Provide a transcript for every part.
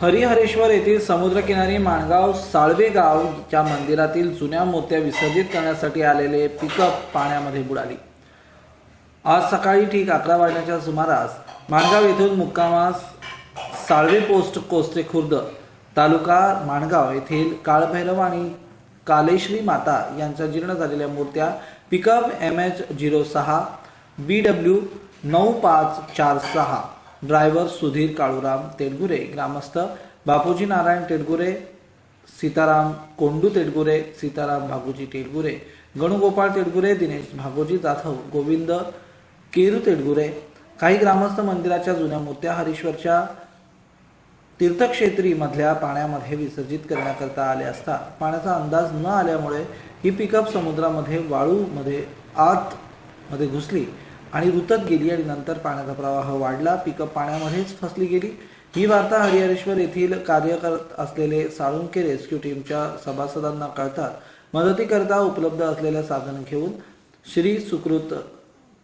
हरिहरेश्वर येथील समुद्रकिनारी माणगाव साळवे गावच्या मंदिरातील जुन्या मूर्त्या विसर्जित करण्यासाठी आलेले पिकअप पाण्यामध्ये बुडाली. आज सकाळी ठीक अकरा वाजण्याच्या सुमारास माणगाव येथून मुक्कामास साळवे पोस्ट कोस्ते खुर्द तालुका माणगाव येथील काळभैरव आणि कालेश्री माता यांच्या जीर्ण झालेल्या मूर्त्या पिकअप एम एच झिरो सहा बी डब्ल्यू नऊ पाच चार सहा ड्रायव्हर सुधीर काळूराम तेडगुरे ग्रामस्थ बापूजी नारायण तेडगुरे सीताराम कोंडू तेडगुरे सीताराम भागोजी तेडगुरे गणुगोपाळ तेडगुरे दिनेश भागोजी जाधव गोविंद केरू तेडगुरे काही ग्रामस्थ मंदिराच्या जुन्या मूर्त्या हरीश्वरच्या तीर्थक्षेत्री मधल्या पाण्यामध्ये विसर्जित करण्याकरता आले असता पाण्याचा अंदाज न आल्यामुळे ही पिकअप समुद्रामध्ये वाळूमध्ये आत मध्ये घुसली. आणि रुतत गेली आणि नंतर पाण्याचा प्रवाह वाढला. पिकअप पाण्यामध्येच फसली गेली. ही वार्ता हरिहरेश्वर येथील कार्य करत असलेले साळुंके रेस्क्यू टीमच्या सभासदांना कळतात. मदतीकरता उपलब्ध असलेल्या साधन घेऊन श्री सुकृत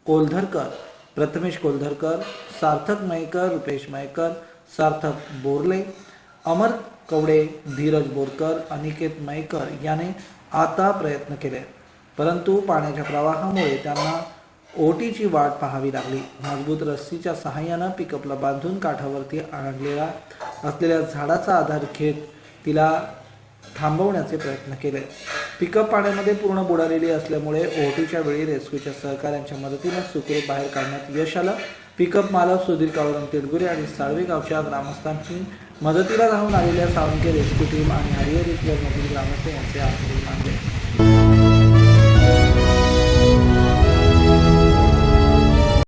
कोलधरकर प्रथमेश कोलधरकर सार्थक मयकर रुपेश मयकर सार्थक बोरले अमर कवडे धीरज बोरकर अनिकेत मयकर याने आता प्रयत्न केले. परंतु पाण्याच्या प्रवाहामुळे त्यांना ओटीची वाट पाहावी लागली. मजबूत रस्सीच्या सहाय्यानं पिकअपला बांधून काठावरती आणलेला असलेल्या झाडाचा आधार घेत तिला थांबवण्याचे प्रयत्न केले. पिकअप पाण्यामध्ये पूर्ण बुडालेली असल्यामुळे ओटीच्या वेळी रेस्क्यूच्या सहकाऱ्यांच्या मदतीने सुखरूप बाहेर काढण्यात यश आलं. पिकअप मालक सुधीर कावरम तिडगुरे आणि साळवे गावच्या ग्रामस्थांची मदतीला धावून आलेल्या सावंके रेस्क्यू टीम आणि हरिहर मधील ग्रामस्थ यांचे आभार मानले.